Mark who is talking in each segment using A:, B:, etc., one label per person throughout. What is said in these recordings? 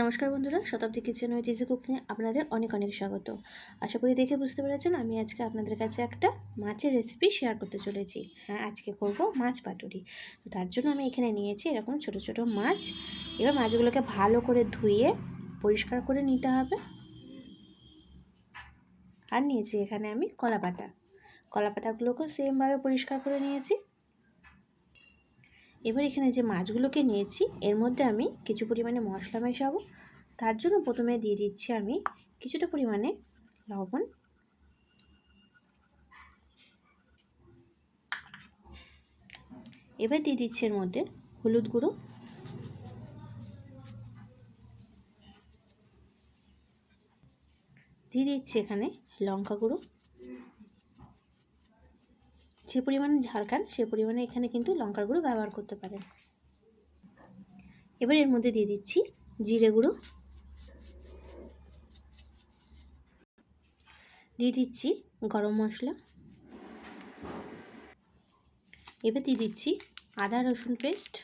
A: নমস্কার বন্ধুরা, শতাব্দী kitchen with easy কুকিংয়ে আপনাদের অনেক অনেক স্বাগত। আশা করি দেখে বুঝতে পেরেছেন আমি আজকে আপনাদের কাছে একটা মাছের রেসিপি শেয়ার করতে চলেছি। হ্যাঁ আজকে করব মাছ পাতুরি। তো তার জন্য আমি এখানে নিয়েছি এরকম ছোট ছোট মাছ। এবার মাছগুলোকে ভালো করে ধুয়ে পরিষ্কার করে নিতে হবে। আর নিয়েছি এখানে আমি কলা পাতা কলা পাতাগুলোকেও সেমভাবে পরিষ্কার করে নিয়েছি। এবার এখানে যে মাছগুলোকে নিয়েছি, এর মধ্যে আমি কিছু পরিমাণে মশলা মেশাবো। তার জন্য প্রথমে দিয়ে দিচ্ছি আমি কিছুটা পরিমাণে লবণ। এবার দিয়ে দিচ্ছি এর মধ্যে হলুদ গুঁড়ো। দিয়ে দিচ্ছি এখানে লঙ্কা গুঁড়ো। যে পরিমাণে ঝাল খান, সে পরিমাণে এখানে কিন্তু লঙ্কার গুঁড়ো ব্যবহার করতে পারেন। এবার এর মধ্যে দিয়ে দিচ্ছি জিরে গুঁড়ো। দিয়ে দিচ্ছি গরম মশলা। এবার দিয়ে দিচ্ছি আদা রসুন পেস্ট।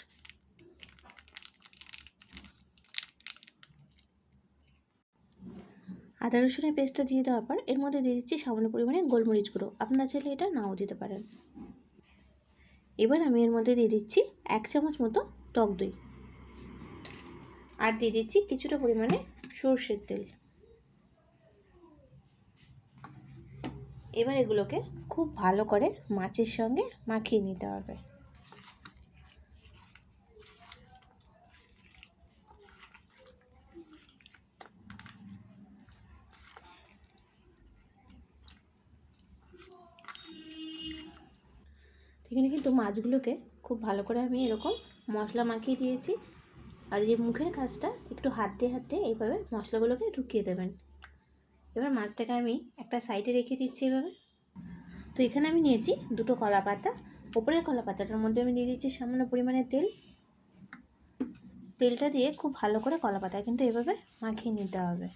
A: আদা, রসুনের পেস্টটা দিয়ে দেওয়ার পর এর মধ্যে দিয়ে দিচ্ছি সামান্য পরিমাণে গোলমরিচ গুঁড়ো। আপনারা চাইলে এটা নাও দিতে পারেন। এবার আমি এর মধ্যে দিয়ে দিচ্ছি এক চামচ মতো টক দই। আর দিয়ে দিচ্ছি কিছুটা পরিমাণে সর্ষের তেল। এবার এগুলোকে খুব ভালো করে মাছের সঙ্গে মাখিয়ে নিতে হবে। এখানে কিন্তু মাছগুলোকে খুব ভালো করে আমি এরকম মশলা মাখিয়ে দিয়েছি। আর যে মুখের কাজটা, একটু হাত দিয়ে হাত দিয়ে এইভাবে মশলাগুলোকে ঢুকিয়ে দেবেন। এবার মাছটাকে আমি একটা সাইডে রেখে দিচ্ছি এভাবে। তো এখানে আমি নিয়েছি দুটো কলা পাতা ওপরের কলা পাতাটার মধ্যে আমি দিয়ে দিচ্ছি সামান্য পরিমাণে তেল। তেলটা দিয়ে খুব ভালো করে কলা পাতা কিন্তু এভাবে মাখিয়ে নিতে হবে।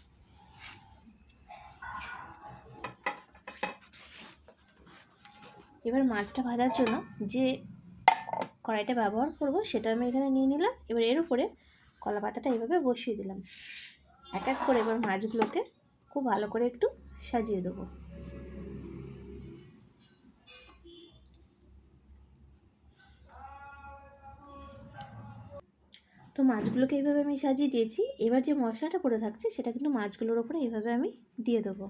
A: এবার মাছটা ভাজার জন্য যে কড়াইটা ব্যবহার করব সেটা আমি এখানে নিয়ে নিলাম। এবার এর উপরে কলা পাতাটা এইভাবে বসিয়ে দিলাম। এক এক করে এবার মাছগুলোকে খুব ভালো করে একটু সাজিয়ে দেবো। তো মাছগুলোকে এইভাবে আমি সাজিয়ে দিয়েছি। এবার যে মশলাটা পড়ে থাকছে সেটা কিন্তু মাছগুলোর ওপরে এইভাবে আমি দিয়ে দেবো।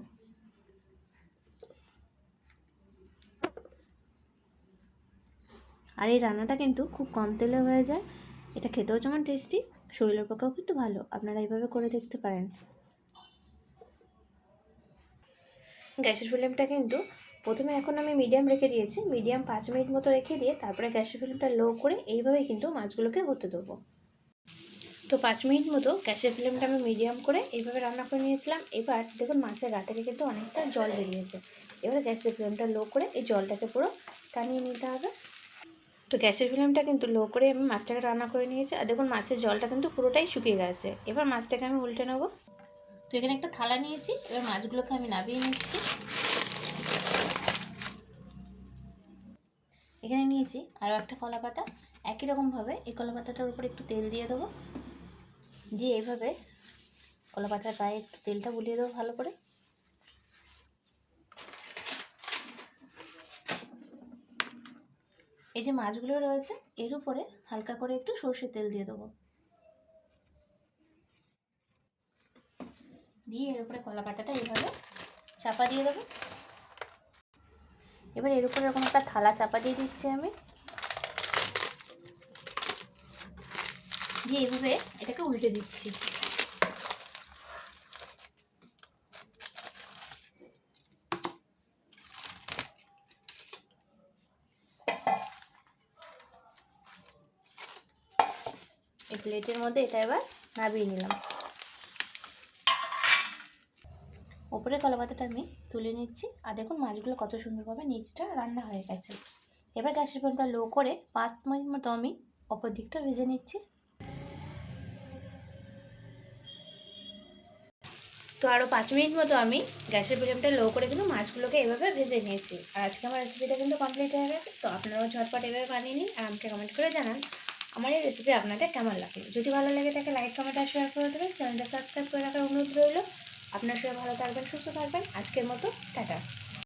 A: আর এই রান্নাটা কিন্তু খুব কম তেলে হয়ে যায়। এটা খেতেও যেমন টেস্টি শরীরের পক্ষেও কিন্তু ভালো। আপনারা এইভাবে করে দেখতে পারেন। গ্যাসের ফ্লেমটা কিন্তু প্রথমে এখন আমি মিডিয়াম রেখে দিয়েছি। মিডিয়াম পাঁচ মিনিট মতো রেখে দিয়ে তারপরে গ্যাসের ফ্লেমটা লো করে এইভাবে কিন্তু মাছগুলোকে হতে দেবো। তো পাঁচ মিনিট মতো গ্যাসের ফ্লেমটা আমি মিডিয়াম করে এইভাবে রান্না করে নিয়েছিলাম। এবার দেখুন মাছের গা থেকে কিন্তু অনেকটা জল বেরিয়েছে। এবার গ্যাসের ফ্লেমটা লো করে এই জলটাকে পুরো টানিয়ে নিতে হবে। তো গ্যাসের ফ্লেমটা কিন্তু লো করে আমি মাছটাকে রান্না করে নিয়েছি। আর দেখুন, মাছের জলটা কিন্তু পুরোটাই শুকিয়ে গেছে। এবার মাছটাকে আমি উল্টে নেব। তো এখানে একটা থালা নিয়েছি। এবার মাছগুলোকে আমি নাবিয়ে নিচ্ছি। এখানে নিয়েছি আরও একটা কলা পাতা একই রকমভাবে এই কলা পাতাটার উপর একটু তেল দিয়ে দেবো। দিয়ে এইভাবে কলা পাতার গায়ে একটু তেলটা বুলিয়ে দেবো ভালো করে। এই যে মাছগুলো রয়েছে, এর উপরে হালকা করে একটু সর্ষের তেল দিয়ে দেবো। দিয়ে এর উপরে কলা পাতাটা এইভাবে চাপা দিয়ে দেবো। এবার এর উপরে এরকম একটা থালা চাপা দিয়ে দিচ্ছি আমি। দিয়ে এভাবে এটাকে উল্টে দিচ্ছি। এই প্লেটের মধ্যে এটা এবার নাবিয়ে নিলাম। ওপরে কলা পাতাটা আমি তুলে নিচ্ছি। আর দেখুন মাছগুলো কত সুন্দরভাবে নিচটা রান্না হয়ে গেছে। এবার গ্যাসের ফ্লেমটা লো করে পাঁচ মিনিট মতো আমি অপর দিকটা ভেজে নিচ্ছি। তো আরও পাঁচ মিনিট মতো আমি গ্যাসের ফ্লেমটা লো করে কিন্তু মাছগুলোকে এভাবে ভেজে নিয়েছি। আর আজকে আমার রেসিপিটা কিন্তু কমপ্লিট হয়ে গেছে, তো আপনারাও ঝটপট এভাবে বানিয়ে নিন আর আমাকে কমেন্ট করে জানান। আমার এই রেসিপি আপনাদের কেমন লাগে যদি ভালো লাগে তাকে লাইক কমেন্ট আর শেয়ার করে দেবেন। চ্যানেলটা সাবস্ক্রাইব করে রাখার অনুরোধ রইল। আপনার সবাই ভালো থাকবেন, সুস্থ থাকবেন। আজকের মতো, টাটা।